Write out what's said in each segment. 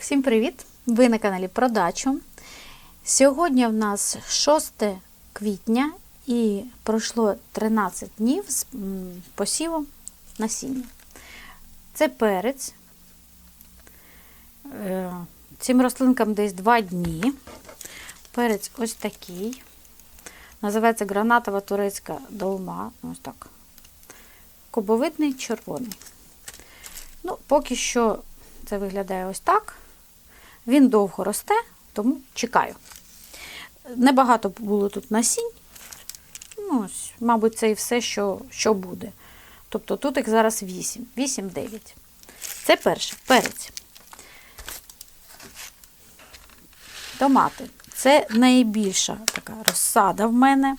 Всім привіт! Ви на каналі Продачу. Сьогодні в нас 6 квітня і пройшло 13 днів з м, посіву насіння. Це перець. Е, Цим рослинкам десь 2 дні. Перець ось такий. Називається гранатова турецька долма. Ось так. Кубовидний червоний. Ну, поки що це виглядає ось так. Він довго росте, тому чекаю. Небагато було тут насінь. Ну, ось, мабуть, це і все, що, що буде. Тобто тут їх зараз 8, 8-9. Це перше, перець. Томати. Це найбільша така розсада в мене.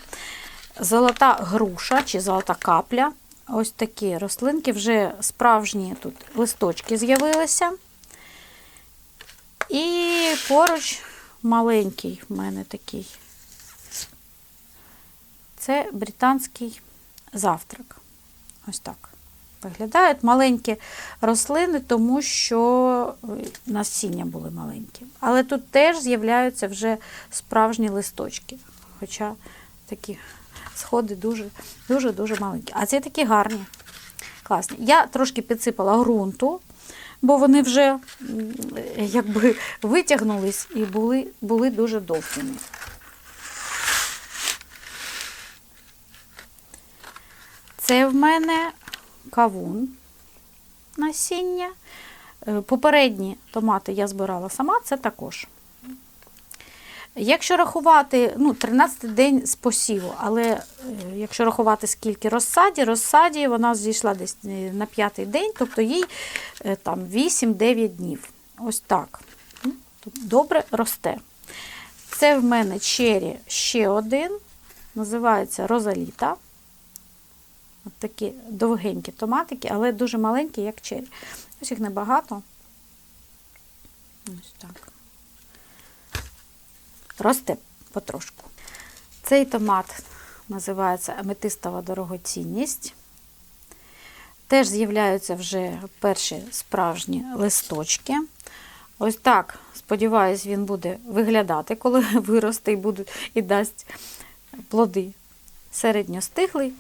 Золота груша чи золота капля. Ось такі рослинки, вже справжні тут листочки з'явилися. І поруч маленький в мене такий. Це британський завтрак. Ось так. Виглядають маленькі рослини, тому що насіння були маленькі. Але тут теж з'являються вже справжні листочки. Хоча такі сходи дуже дуже дуже маленькі. А ці такі гарні, класні. Я трошки підсипала ґрунту, бо вони вже якби витягнулись і були, були дуже довгими. Це в мене кавун насіння. Е, Попередні томати я збирала сама, це також. Якщо рахувати, ну, 13 день з посіву, але е, якщо рахувати скільки розсаді, розсаді вона зійшла десь е, на п'ятий день, тобто їй е, там 8-9 днів. Ось так. Добре росте. Це в мене чері ще один, називається Розаліта. От такі довгенькі томатики, але дуже маленькі, як чері. Ось їх небагато. Ось так. Росте потрошку. Цей томат називається аметистова дорогоцінність. Теж з'являються вже перші справжні листочки. Ось так, сподіваюсь, він буде виглядати, коли виросте і, буде, і дасть плоди. Середньостиглий.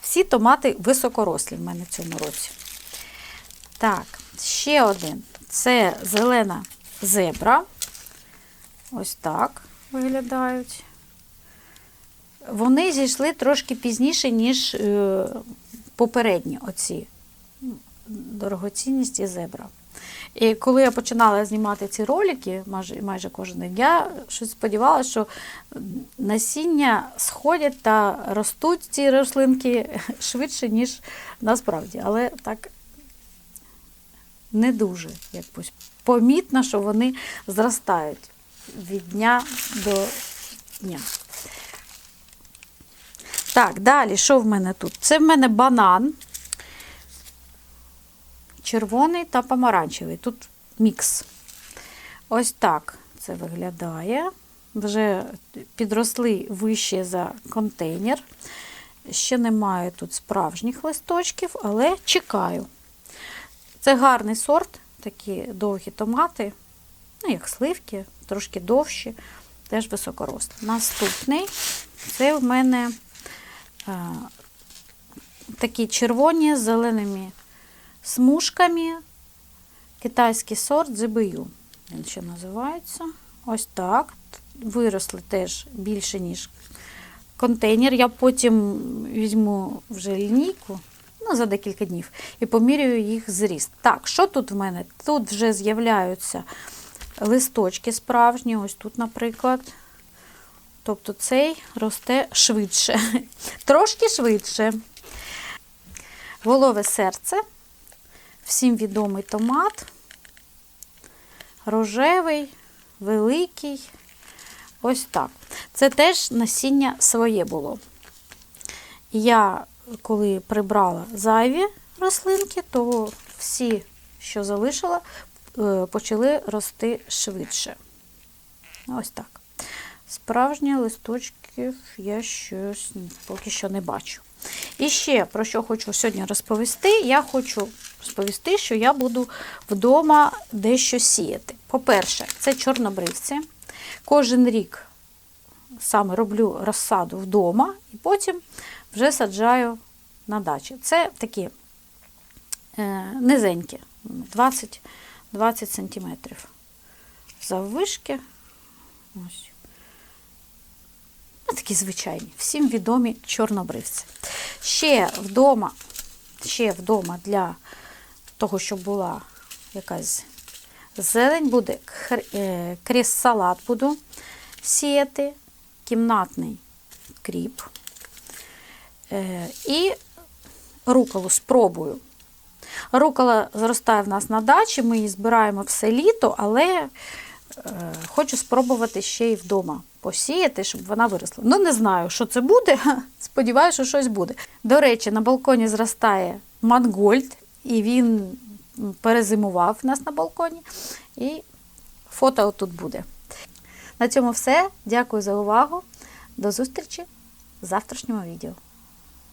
Всі томати високорослі в мене в цьому році. Так, ще один. Це зелена зебра. Ось так виглядають. Вони зійшли трошки пізніше, ніж е, попередні оці дорогоцінність і зебра. І коли я починала знімати ці ролики, майже, майже кожен день, я щось сподівалася, що насіння сходять та ростуть ці рослинки швидше, ніж насправді. Але так не дуже якось помітно, що вони зростають від дня до дня. Так, далі, що в мене тут? Це в мене банан. Червоний та помаранчевий. Тут мікс. Ось так це виглядає. Вже підросли вище за контейнер. Ще немає тут справжніх листочків, але чекаю. Це гарний сорт, такі довгі томати, ну, як сливки, трошки довші, теж високорослі. Наступний це в мене а, такі червоні з зеленими смужками. Китайський сорт ZBU. Він ще називається. Ось так. Виросли теж більше, ніж контейнер. Я потім візьму вже лінійку ну, за декілька днів і поміряю їх зріст. Так, що тут в мене? Тут вже з'являються листочки справжні, ось тут, наприклад. Тобто цей росте швидше, трошки швидше. Волове серце всім відомий томат. Рожевий, великий. Ось так. Це теж насіння своє було. Я, коли прибрала зайві рослинки, то всі, що залишила, почали рости швидше. Ось так. Справжні листочків я щось поки що не бачу. І ще про що хочу сьогодні розповісти. Я хочу розповісти, що я буду вдома дещо сіяти. По-перше, це чорнобривці. Кожен рік саме роблю розсаду вдома і потім вже саджаю на дачі. Це такі е, низенькі, 20, 20 сантиметрів заввишки. Ось. Ну, такі звичайні, всім відомі чорнобривці. Ще вдома, ще вдома для того, щоб була якась зелень, буде е, крес-салат буду сіяти, кімнатний кріп. Е, І руколу спробую. Рукола зростає в нас на дачі, ми її збираємо все літо, але е, хочу спробувати ще й вдома посіяти, щоб вона виросла. Ну, не знаю, що це буде. Сподіваюся, що щось буде. До речі, на балконі зростає мангольд, і він перезимував в нас на балконі. І фото тут буде. На цьому все. Дякую за увагу. До зустрічі в завтрашньому відео.